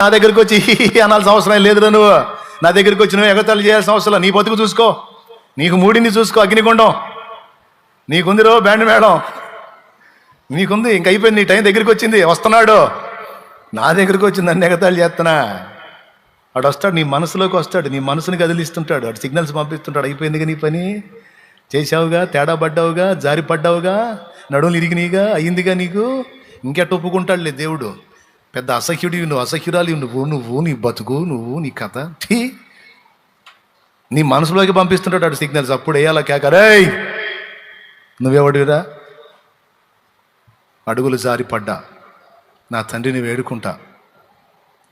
నా దగ్గరికి వచ్చి అనాల్సిన అవసరం లేదు నువ్వు. నా దగ్గరికి వచ్చి నువ్వు ఎగతాళి చేయాల్సిన అవసరం నీ బతుకు చూసుకో. నీకు మూడింది చూసుకో. అగ్నిగుండం. నీకుంది రో బ్యాండ్ మేడం. నీకుంది. ఇంక అయిపోయింది. నీ టైం దగ్గరికి వచ్చింది వస్తున్నాడు. నా దగ్గరికి వచ్చి నన్ను ఎగతాళి చేస్తున్నా. వాడు వస్తాడు. నీ మనసులోకి వస్తాడు. నీ మనసుని కదిలిస్తుంటాడు. వాడు సిగ్నల్స్ పంపిస్తుంటాడు. అయిపోయిందిగా నీ పని? చేసావుగా తేడా పడ్డావుగా? జారి పడ్డావుగా నడువులు ఇరిగినాయిగా అయ్యిందిగా నీకు? ఇంకెట్ ఒప్పుకుంటాడులే దేవుడు. పెద్ద అసహ్యుడివి నువ్వు అసహ్యురాలి నువ్వు నువ్వు నీ బతుకు నువ్వు నీ కథ. ఠీ నీ మనసులోకి పంపిస్తుంటాడు అటు సిగ్నల్స్ అప్పుడు వేయాలా కేకరే నువ్వెవడిరా అడుగులు జారిపడ్డా నా తండ్రిని వేడుకుంటా.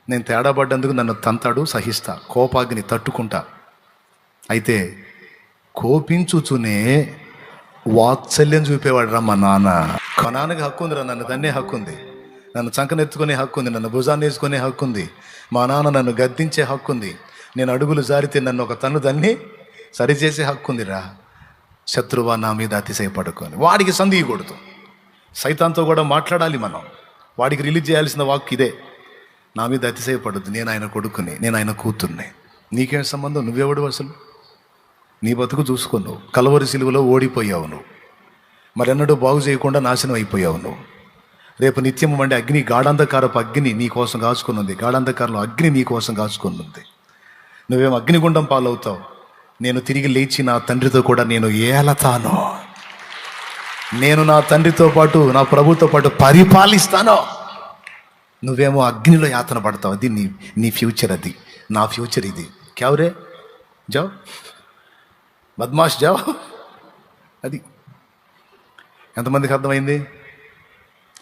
నేను తేడా పడ్డందుకు నన్ను తంతాడు సహిస్తా కోపాగ్ని తట్టుకుంటా. అయితే కోపించుచునే వాత్సల్యం చూపేవాడు రా మా నాన్న. కొనానికి హక్కు ఉందిరా నన్ను తన్నే హక్కు ఉంది నన్ను చంకనెత్తుకునే హక్కు ఉంది నన్ను భుజాన్ని వేసుకునే హక్కు ఉంది. మా నాన్న నన్ను గద్దించే హక్కు ఉంది. నేను అడుగులు జారితే నన్ను ఒక తన్ను తన్ని సరిచేసే హక్కు ఉందిరా. శత్రువా నా మీద అతిశయపడుకొని వాడికి సంధియకూడదు సైతాంతో కూడా మాట్లాడాలి మనం. వాడికి రిలీజ్ చేయాల్సిన వాక్ ఇదే. నా మీద అతిశయపడద్దు. నేను ఆయన కొడుకుని నేను ఆయన కూతుర్ని. నీకేం సంబంధం? నువ్వెవడు అసలు? నీ బతుకు చూసుకున్నావు కలవరి సిలువలో ఓడిపోయావు నువ్వు. మరెన్నడూ బాగు చేయకుండా నాశనం అయిపోయావు నువ్వు. రేపు నిత్యం అంటే అగ్ని గాఢంధకారపు అగ్ని నీ కోసం కాచుకుని ఉంది. గాఢంధకారంలో అగ్ని నీ కోసం కాచుకుని నువ్వేం అగ్నిగుండం పాలవుతావు? నేను తిరిగి లేచి నా తండ్రితో కూడా నేను ఏలతాను. నేను నా తండ్రితో పాటు నా ప్రభుతో పాటు పరిపాలిస్తాను. నువ్వేమో అగ్నిలో యాతన పడతావు. అది నీ నీ ఫ్యూచర్ అది. నా ఫ్యూచర్ ఇది. క్యావరే జావ్? బద్మాష్ జావ్? అది. ఎంతమందికి అర్థమైంది?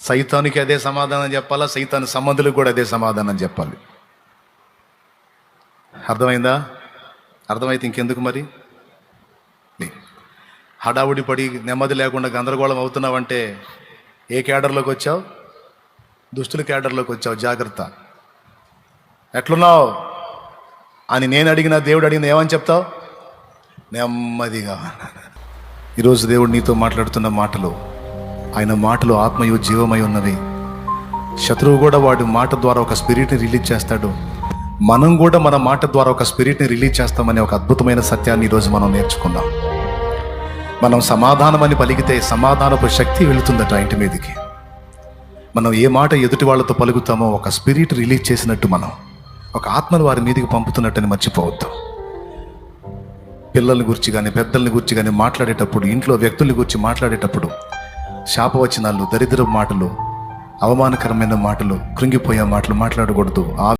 సైతానికి అదే సమాధానం చెప్పాలా? సైతాన్ సంబంధులకు కూడా అదే సమాధానం చెప్పాలి. అర్థమైందా? అర్థమైతే ఇంకెందుకు మరి? హడావుడి పడి నెమ్మది లేకుండా గందరగోళం అవుతున్నావంటే ఏ క్యాడర్లోకి వచ్చావు? దుస్తుల క్యాడర్లోకి వచ్చావు. జాగ్రత్త. ఎట్లున్నావు? అని నేను అడిగిన దేవుడు అడిగిన ఏమని చెప్తావు? నెమ్మదిగా. ఈరోజు దేవుడు నీతో మాట్లాడుతున్న మాటలు ఆయన మాటలు ఆత్మయు జీవమై ఉన్నవి. శత్రువు కూడా వాడి మాట ద్వారా ఒక స్పిరిట్ని రిలీజ్ చేస్తాడు. మనం కూడా మన మాట ద్వారా ఒక స్పిరిట్ని రిలీజ్ చేస్తామనే ఒక అద్భుతమైన సత్యాన్ని ఈరోజు మనం నేర్చుకుందాం మనం సమాధానం అని పలికితే సమాధానపు శక్తి వెళుతుందట ఇంటి మీదకి. మనం ఏ మాట ఎదుటి వాళ్ళతో పలుకుతామో ఒక స్పిరిట్ రిలీజ్ చేసినట్టు మనం ఒక ఆత్మను వారి మీదకి పంపుతున్నట్టని మర్చిపోవద్దు. పిల్లల గురించి కానీ పెద్దల గురించి కానీ మాట్లాడేటప్పుడు ఇంట్లో వ్యక్తుల్ని గురించి మాట్లాడేటప్పుడు శాపవచనాలు దరిద్ర మాటలు అవమానకరమైన మాటలు కృంగిపోయే మాటలు మాట్లాడకూడదు. ఆ